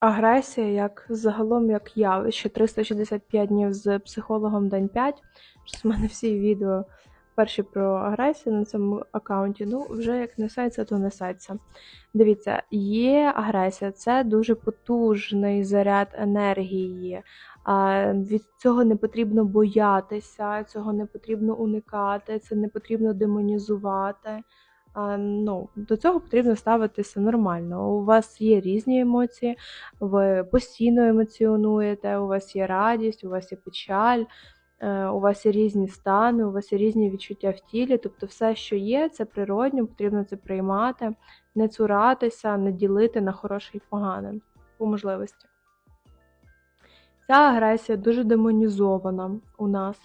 Агресія як загалом як явище 365 днів з психологом день 5. Щось в мене всі відео перші про агресію на цьому аккаунті. Ну, вже як несеться, то несеться. Дивіться, є агресія, це дуже потужний заряд енергії. А, Від цього не потрібно боятися, цього не потрібно уникати, це не потрібно демонізувати. Ну, До цього потрібно ставитися нормально. У вас є різні емоції, ви постійно емоціонуєте, у вас є радість, у вас є печаль, е, у вас є різні стани, у вас є різні відчуття в тілі. Тобто все, що є, це природньо, потрібно це приймати, не цуратися, не ділити на хороше і погане по можливості. Ця агресія дуже демонізована у нас.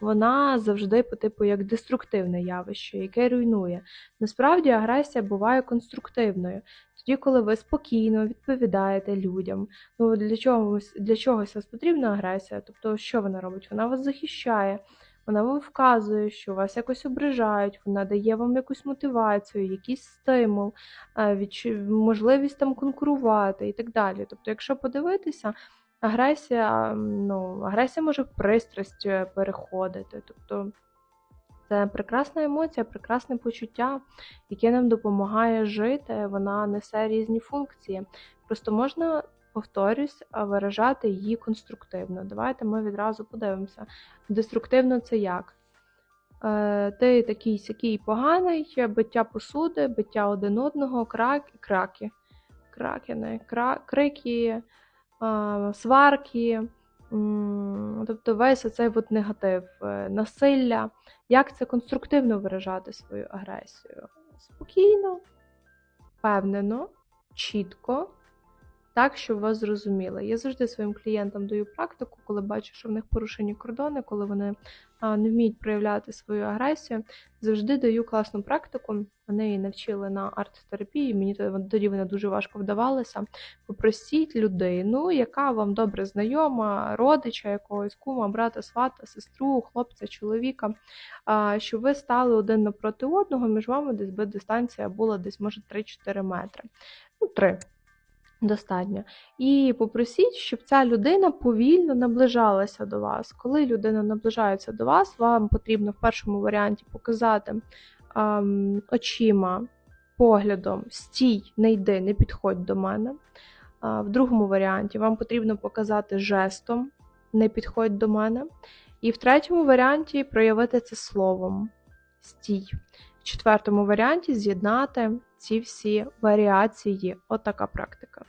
Вона завжди по типу як деструктивне явище, яке руйнує. Насправді агресія буває конструктивною. Тоді, коли ви спокійно відповідаєте людям, ну для чогось для чогось вас потрібна агресія, тобто, що вона робить? Вона вас захищає, вона вам вказує, що вас якось ображають, вона дає вам якусь мотивацію, якийсь стимул, можливість там конкурувати і так далі. Тобто, якщо подивитися. Агресія, ну, агресія може в пристрасть переходити. Тобто це прекрасна емоція, прекрасне почуття, яке нам допомагає жити, вона несе різні функції. Просто можна, повторюсь, виражати її конструктивно. Давайте ми відразу подивимося. Деструктивно це як? Е, ти такий сякий поганий, биття посуди, биття один одного, крак, краки, кракени, кра, крики сварки, тобто весь оцей от негатив, е, насилля. Як це конструктивно виражати свою агресію? Спокійно, впевнено, чітко так, щоб вас зрозуміли. Я завжди своїм клієнтам даю практику, коли бачу, що в них порушені кордони, коли вони не вміють проявляти свою агресію. Завжди даю класну практику. Вони її навчили на арт-терапії. Мені тоді вона дуже важко вдавалася. Попросіть людину, яка вам добре знайома, родича якогось кума, брата, свата, сестру, хлопця, чоловіка, щоб ви стали один напроти одного, між вами десь би дистанція була десь, може, 3-4 метри. Ну, 3 достатньо. І попросіть, щоб ця людина повільно наближалася до вас. Коли людина наближається до вас, вам потрібно в першому варіанті показати ем, очима, поглядом стій, не йди, не підходь до мене. А, в другому варіанті вам потрібно показати жестом, не підходь до мене. І в третьому варіанті проявити це словом стій. В четвертому варіанті з'єднати ці всі варіації. Отака практика.